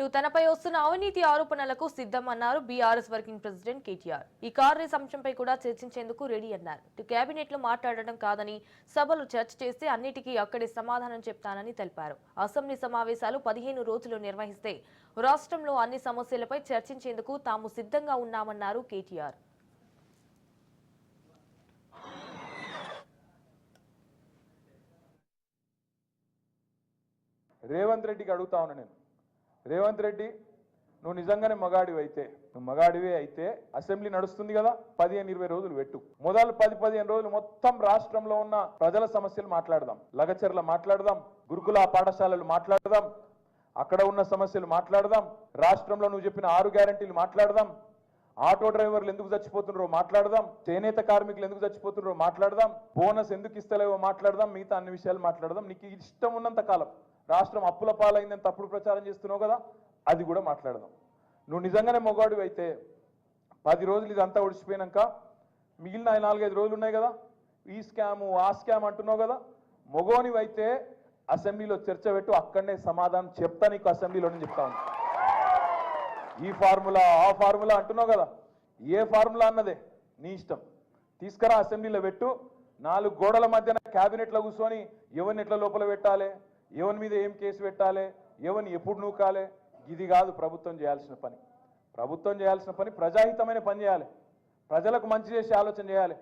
ఇటు తనపై వస్తున్న అవినీతి ఆరోపణలకు సిద్ధం అన్నారు బీఆర్ఎస్ వర్కింగ్ ప్రెసిడెంట్ కేటీఆర్. ఈ కార్ అంశంపై కూడా చర్చించేందుకు రెడీ అన్నారు. ఇటు కేబినెట్లో మాట్లాడడం కాదని సభలు చర్చ చేస్తే అన్నిటికీ అక్కడే సమాధానం చెప్తానని తెలిపారు. అసెంబ్లీ సమావేశాలు పదిహేను రోజులు నిర్వహిస్తే రాష్ట్రంలో అన్ని సమస్యలపై చర్చించేందుకు తాము సిద్ధంగా ఉన్నామన్నారు కేటీఆర్. రేవంత్ రెడ్డికి అడుగుతా ఉన్నా నేను. రేవంత్ రెడ్డి నువ్వు నిజంగానే మగాడివి అయితే నువ్వు మగాడివే అయితే అసెంబ్లీ నడుస్తుంది కదా పదిహేను ఇరవై రోజులు పెట్టు. మొదలు పది పదిహేను రోజులు మొత్తం రాష్ట్రంలో ఉన్న ప్రజల సమస్యలు మాట్లాడదాం లగచర్ల మాట్లాడదాం గురుకుల పాఠశాలలు మాట్లాడదాం అక్కడ ఉన్న సమస్యలు మాట్లాడదాం రాష్ట్రంలో నువ్వు చెప్పిన ఆరు గ్యారంటీలు మాట్లాడదాం ఆటో డ్రైవర్లు ఎందుకు చచ్చిపోతున్నారో మాట్లాడదాం చేనేత కార్మికులు ఎందుకు చచ్చిపోతున్నారో మాట్లాడదాం బోనస్ ఎందుకు ఇస్తలేవో మాట్లాడదాం మిగతా అన్ని విషయాలు మాట్లాడదాం. నీకు ఇష్టం ఉన్నంత కాలం రాష్ట్రం అప్పుల పాలైందని తప్పుడు ప్రచారం చేస్తున్నావు కదా అది కూడా మాట్లాడదాం. నువ్వు నిజంగానే మొగాడు అయితే పది రోజులు ఇదంతా ఒడిచిపోయినాక మిగిలిన నాలుగైదు రోజులు ఉన్నాయి కదా ఈ స్కాము ఆ స్కామ్ అంటున్నావు కదా మొగోనివైతే అసెంబ్లీలో చర్చ పెట్టు అక్కడనే సమాధానం చెప్తా నీకు అసెంబ్లీలోనే చెప్తా ఈ ఫార్ములా ఆ ఫార్ములా అంటున్నావు కదా ఏ ఫార్ములా అన్నదే నీ ఇష్టం. తీసుకురా అసెంబ్లీలో పెట్టు నాలుగు గోడల మధ్యన క్యాబినెట్లో కూర్చొని ఎవరిని ఎట్లా లోపల పెట్టాలి? ఎవరి మీద ఏం కేసు పెట్టాలి? ఎవరిని ఎప్పుడు నూకాలి? ఇది కాదు ప్రభుత్వం చేయాల్సిన పని. ప్రభుత్వం చేయాల్సిన పని ప్రజాహితమైన పని చేయాలి. ప్రజలకు మంచి చేసే ఆలోచన చేయాలి.